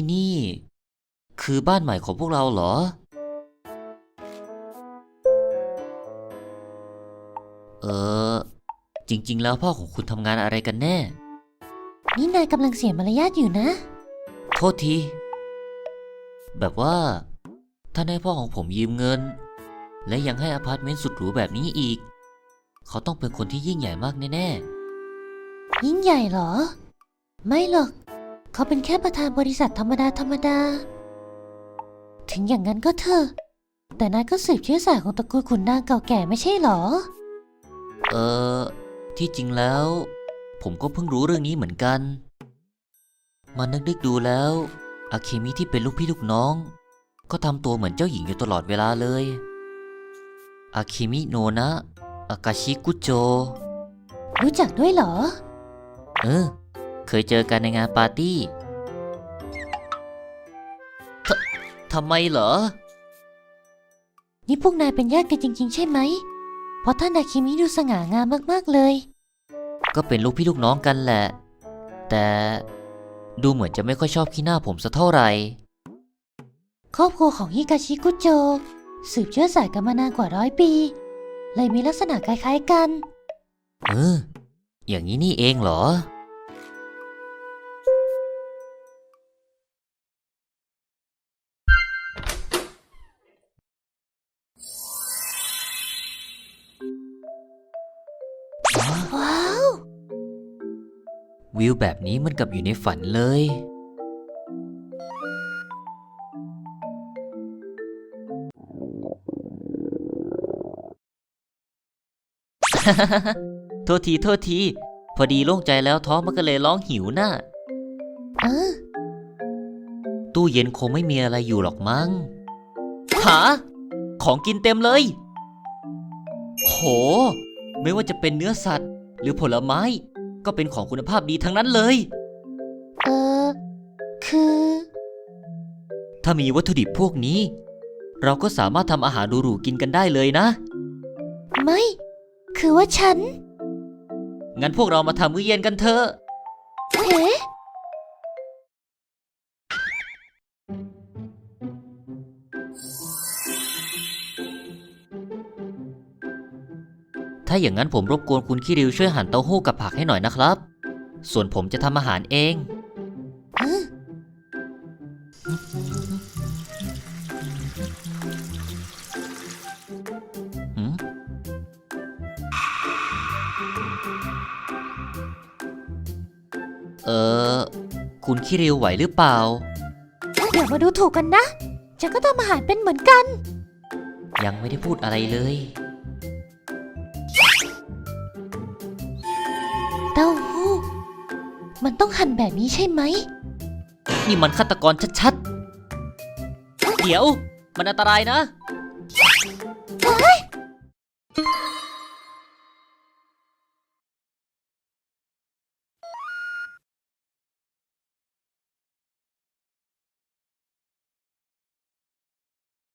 ที่นี่ คือบ้านใหม่ของพวกเราเหรอ เออ จริง ๆ แล้วพ่อของคุณทำงานอะไรกันแน่ นี่นายกำลังเสียมารยาทอยู่นะ โทษที แบบว่าถ้าให้พ่อของผมยืมเงิน และยังให้อพาร์ตเมนต์สุดหรูแบบนี้อีก เขาต้องเป็นคนที่ยิ่งใหญ่มากแน่ยิ่งใหญ่เหรอ ไม่หรอก เขาเป็นแค่ประธานบริษัทธรรมดาธรรมดา ถึงอย่างนั้นก็เถอะ แต่นายก็สืบเชื้อสายของตระกูลขุนนางเก่าแก่ไม่ใช่เหรอๆเออ ที่จริงแล้ว ผมก็เพิ่งรู้เรื่องนี้เหมือนกัน มานึกนึกๆดูแล้วอาเคมิที่เป็นลูกพี่ลูกน้อง ก็ทำตัวเหมือนเจ้าหญิงอยู่ตลอดเวลาเลยอาเคมิโนนะอากาชิกุโจ รู้จักด้วยเหรอ เออ เคยเจอกันในงานปาร์ตี้ททำไมเหรอ นี่พวกนายเป็นญาติกันจริง ๆ ใช่ไหม เพราะท่านอาคิมิดูสง่างามมากๆเลย ก็เป็นลูกพี่ลูกน้องกันแหละ แต่ดูเหมือนจะไม่ค่อยชอบขี้หน้าผมสักเท่าไหร่ ครอบครัวของฮิกาชิกุโจ สืบเชื้อสายกันมานานกว่าร้อยปี เลยมีลักษณะคล้ายๆกัน เออ อย่างนี้นี่เองเหรอ ว้าว วิวแบบนี้มันกับอยู่ในฝันเลย โทษที โทษที พอดีโล่งใจแล้วท้องมันก็เลยร้องหิวน่ะเออตู้เย็นคงไม่มีอะไรอยู่หรอกมั้งหาของกินเต็มเลย โห ไม่ว่าจะเป็นเนื้อสัตว์ หรือผลไม้ ก็เป็นของคุณภาพดีทั้งนั้นเลย เออ คือ ถ้ามีวัตถุดิบพวกนี้ เราก็สามารถทำอาหารหรูๆกินกันได้เลยนะ ไม่ คือว่าฉัน งั้นพวกเรามาทำมื้อเย็นกันเถอะ เอ๊ะ ถ้าอย่างนั้นผมรบกวนคุณคิริวช่วยหั่นเต้าหู้กับผักให้หน่อยนะครับ ส่วนผมจะทำอาหารเอง เออหืมเออคุณคิริวไหวหรือเปล่า อย่ามาดูถูกกันนะ ฉันก็ทำอาหารเป็นเหมือนกัน ยังไม่ได้พูดอะไรเลย มันต้องหั่นแบบนี้ใช่ไหม นี่มันฆาตกรชัดๆ เดี๋ยว มันอันตรายนะ